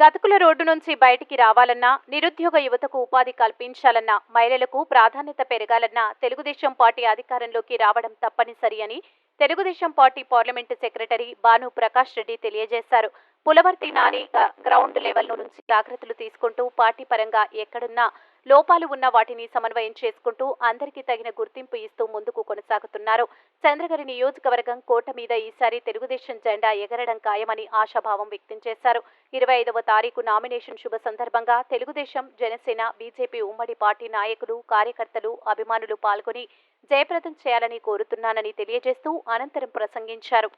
గతుకుల road నుంచి బయటికి రావాలన్నా నిరుద్యోగ యువతకు ఉపాధి కల్పించాలన్నా మహిళలకు ప్రాధాన్యత పెరగాలన్నా తెలుగుదేశం పార్టీ అధికారంలోకి రావడం తప్పనిసరి అని Telugu Desam party parliament secretary Bhanu Prakash Reddy తెలియజేశారు. పులవర్తి నాని గ్రౌండ్ లెవెల్ నుంచి జాగ్రత్తలు తీసుకుంటూ పార్టీ పరంగా ఎక్కడున్నా లోపాలు ఉన్న వాటిని సమన్వయం చేసుకుంటూ అందరికీ తగిన గుర్తింపు ఇస్తూ ముందుకు కొనసాగుతున్నారు. చంద్రగిరి నియోజకవర్గం కోట మీద ఈసారి తెలుగుదేశం జెండా ఎగరడం ఖాయమని ఆశాభావం వ్యక్తం చేశారు. ఇరవై ఐదవ తారీఖు నామినేషన్ శుభ సందర్భంగా తెలుగుదేశం జనసేన బీజేపీ ఉమ్మడి పార్టీ నాయకులు కార్యకర్తలు అభిమానులు పాల్గొని జయప్రదం చేయాలని కోరుతున్నానని తెలియజేస్తూ అనంతరం ప్రసంగించారు.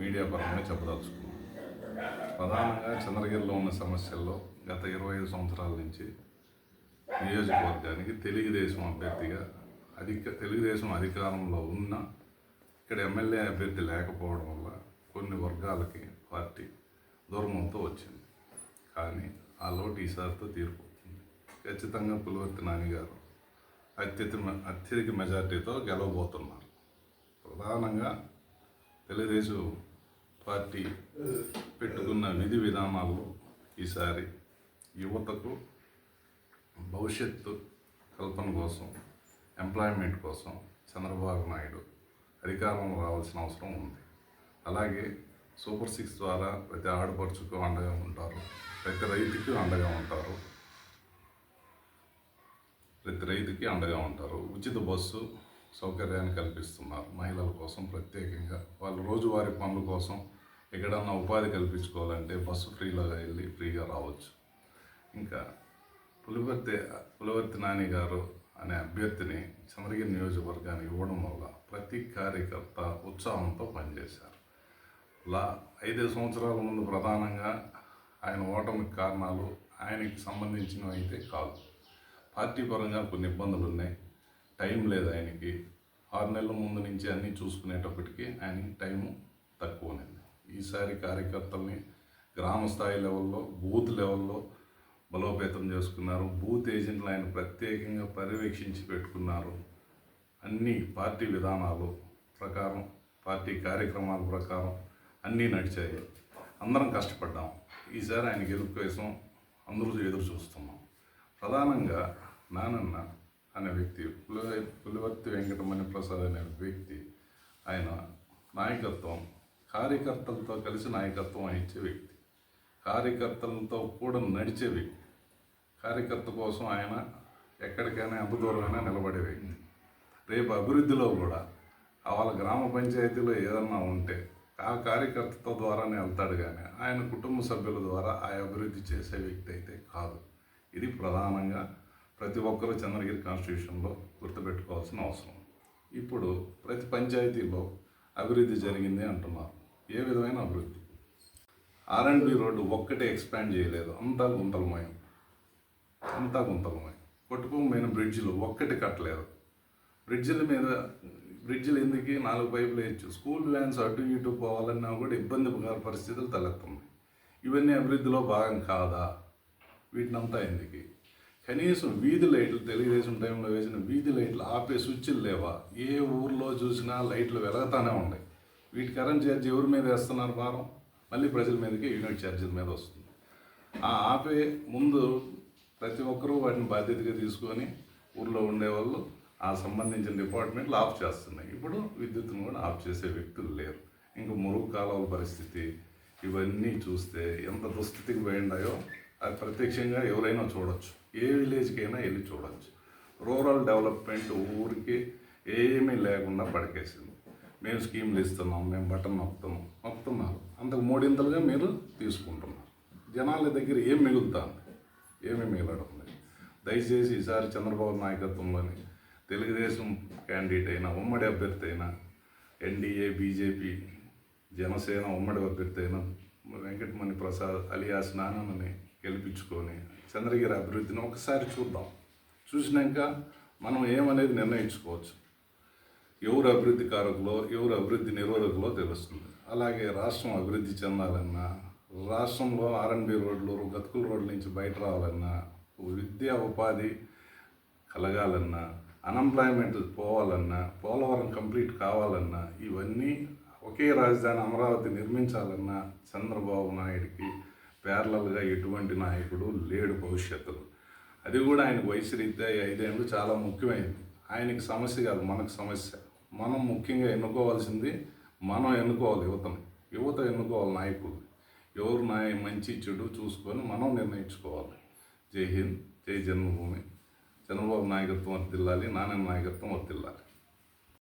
మీడియా పరంగా చెప్పదలుచుకున్నాం. ప్రధానంగా చంద్రగిరిలో ఉన్న సమస్యల్లో గత ఇరవై ఐదు సంవత్సరాల నుంచి నియోజకవర్గానికి తెలుగుదేశం అభ్యర్థిగా అధిక తెలుగుదేశం అధికారంలో ఉన్న ఇక్కడ ఎమ్మెల్యే అభ్యర్థి లేకపోవడం వల్ల కొన్ని వర్గాలకి పార్టీ దూరమంతో వచ్చింది. కానీ ఆ లోటు ఈసారితో తీరిపోతుంది. ఖచ్చితంగా పులివర్తి నానిగారు అత్యధిక అత్యధిక మెజార్టీతో గెలవబోతున్నారు. ప్రధానంగా తెలుగుదేశం పార్టీ పెట్టుకున్న విధి విధానాలు ఈసారి యువతకు భవిష్యత్తు కల్పన కోసం ఎంప్లాయ్మెంట్ కోసం చంద్రబాబు నాయుడు అధికారంలో రావాల్సిన అవసరం ఉంది. అలాగే సూపర్ సిక్స్ ద్వారా ప్రతి ఆడపడుచుకు అండగా ఉంటారు ప్రతి రైతుకి అండగా ఉంటారు ప్రతి రైతుకి అండగా ఉంటారు. ఉచిత బస్సు సౌకర్యాన్ని కల్పిస్తున్నారు మహిళల కోసం ప్రత్యేకంగా. వాళ్ళు రోజువారీ పనుల కోసం ఎక్కడన్నా ఉపాధి కల్పించుకోవాలంటే బస్సు ఫ్రీలో వెళ్ళి ఫ్రీగా రావచ్చు. ఇంకా పులివర్తి పులివర్తి నాని గారు అనే అభ్యర్థిని చంద్రగిరి నియోజకవర్గానికి ఇవ్వడం వల్ల ప్రతి కార్యకర్త ఉత్సాహంతో పనిచేశారు. లా ఐదు సంవత్సరాల ముందు ప్రధానంగా ఆయన ఓటమికి కారణాలు ఆయనకి సంబంధించినవి అయితే కాదు. పార్టీ పరంగా కొన్ని ఇబ్బందులు ఉన్నాయి. టైం లేదు ఆయనకి. ఆరు నెలల ముందు నుంచి అన్నీ చూసుకునేటప్పటికీ ఆయనకి టైం తక్కువ ఈసారి కార్యకర్తల్ని గ్రామ స్థాయి లెవెల్లో బూత్ లెవెల్లో బలోపేతం చేసుకున్నారు. బూత్ ఏజెంట్లు ఆయన ప్రత్యేకంగా పర్యవేక్షించి పెట్టుకున్నారు. అన్ని పార్టీ విధానాలు ప్రకారం పార్టీ కార్యక్రమాల ప్రకారం అన్నీ నడిచాయి. అందరం కష్టపడ్డాం. ఈసారి ఆయన గెలుపు కోసం అందరూ ఎదురు చూస్తున్నాం. ప్రధానంగా నానన్న అనే వ్యక్తి పులి పులివర్తి వెంకటమణి ప్రసాద్ అనే వ్యక్తి ఆయన నాయకత్వం కార్యకర్తలతో కలిసి నాయకత్వం వహించే వ్యక్తి. కార్యకర్తలతో కూడా నడిచే వ్యక్తి కార్యకర్త కోసం ఆయన ఎక్కడికైనా ఎంత దూరమైనా నిలబడే వ్యక్తి రేపు అభివృద్ధిలో కూడా వాళ్ళ గ్రామ పంచాయతీలో ఏదన్నా ఉంటే ఆ కార్యకర్తతో ద్వారానే వెళ్తాడు కానీ ఆయన కుటుంబ సభ్యుల ద్వారా ఆ అభివృద్ధి చేసే వ్యక్తి అయితే కాదు. ఇది ప్రధానంగా ప్రతి ఒక్కరూ చంద్రగిరి కాన్స్టిట్యూషన్లో గుర్తుపెట్టుకోవాల్సిన అవసరం. ఇప్పుడు ప్రతి పంచాయతీలో అభివృద్ధి జరిగింది అంటున్నారు. ఏ విధమైన అభివృద్ధి? ఆర్ అండ్ బి రోడ్డు ఒక్కటే ఎక్స్పాండ్ చేయలేదు. అంతా గుంతలమయం. అంతా గుంతలమయం. కొట్టుకోమైన బ్రిడ్జిలు ఒక్కటి కట్టలేదు. బ్రిడ్జిల మీద బ్రిడ్జిలు ఎందుకు నాలుగు పైపులు వేయచ్చు? స్కూల్ వ్యాన్స్ అటు ఇటు పోవాలన్నా కూడా ఇబ్బందికర పరిస్థితులు తలెత్తుంది ఇవన్నీ అభివృద్ధిలో భాగం కాదా? వీటినంతా ఎందుకు? కనీసం వీధి లైట్లు తెలుగుదేశం టైంలో వేసిన వీధి లైట్లు ఆపే స్విచ్లు లేవా? ఏ ఊర్లో చూసినా లైట్లు వెలగతానే ఉన్నాయి. వీటి కరెంట్ ఛార్జ్ ఎవరి మీద వేస్తున్నారు భారం? మళ్ళీ ప్రజల మీదకి యూనిట్ ఛార్జీల మీద వస్తుంది. ఆ ఆపే ముందు ప్రతి ఒక్కరూ వాటిని బాధ్యతగా తీసుకొని ఊర్లో ఉండేవాళ్ళు ఆ సంబంధించిన డిపార్ట్మెంట్లు ఆఫ్ చేస్తున్నాయి. ఇప్పుడు విద్యుత్తును కూడా ఆఫ్ చేసే వ్యక్తులు లేరు. ఇంకా మురుగు కాలువల పరిస్థితి ఇవన్నీ చూస్తే ఎంత దుస్థితికి పోయిండాయో అది ప్రత్యక్షంగా ఎవరైనా చూడొచ్చు. ఏ విలేజ్కైనా వెళ్ళి చూడొచ్చు. రూరల్ డెవలప్మెంట్ ఊరికి ఏమీ లేకుండా పడకేసింది. మేము స్కీమ్లు ఇస్తున్నాం మేము బటన్ నొక్కుతున్నాం నొక్కుతున్నారు. అంతకు మూడింతలుగా మీరు తీసుకుంటున్నారు. జనాల దగ్గర ఏం మిగులుతుంది? ఏమి మిగలడం లేదు. దయచేసి ఈసారి చంద్రబాబు నాయకత్వంలోని తెలుగుదేశం క్యాండిడేట్ అయినా ఉమ్మడి అభ్యర్థి అయినా ఎన్డీఏ బీజేపీ జనసేన ఉమ్మడి అభ్యర్థి అయినా వెంకటమణి ప్రసాద్ అలియాస్ నాన్నని గెలిపించుకొని చంద్రగిరి అభివృద్ధిని ఒకసారి చూద్దాం. చూసినాక మనం ఏమనేది నిర్ణయించుకోవచ్చు? ఎవరు అభివృద్ధి కారకులో ఎవరు అభివృద్ధి నిరోధకులో తెలుస్తుంది. అలాగే రాష్ట్రం అభివృద్ధి చెందాలన్నా రాష్ట్రంలో ఆర్ఎన్బి రోడ్లు గతుకుల రోడ్ల నుంచి బయట రావాలన్నా విద్యా ఉపాధి కలగాలన్నా అన్ఎంప్లాయ్మెంట్ పోవాలన్నా పోలవరం కంప్లీట్ కావాలన్నా ఇవన్నీ ఒకే రాజధాని అమరావతి నిర్మించాలన్నా చంద్రబాబు నాయుడికి ప్యారలల్గా ఎటువంటి నాయకుడు లేడు భవిష్యత్తులో. అది కూడా ఆయనకు వయసు రీత్యా ఐదేళ్ళు చాలా ముఖ్యమైనది ఆయనకి సమస్య కాదు మనకు సమస్య. మనం ముఖ్యంగా ఎన్నుకోవాల్సింది మనం ఎన్నుకోవాలి యువతను. యువత ఎన్నుకోవాలి నాయకులు. ఎవరు నాయ మంచి చెడు చూసుకొని మనం నిర్ణయించుకోవాలి. జై హింద్ జై జన్మభూమి. చంద్రబాబు నాయకత్వం వర్తిల్లాలి నాన్న నాయకత్వం వర్తిల్లాలి.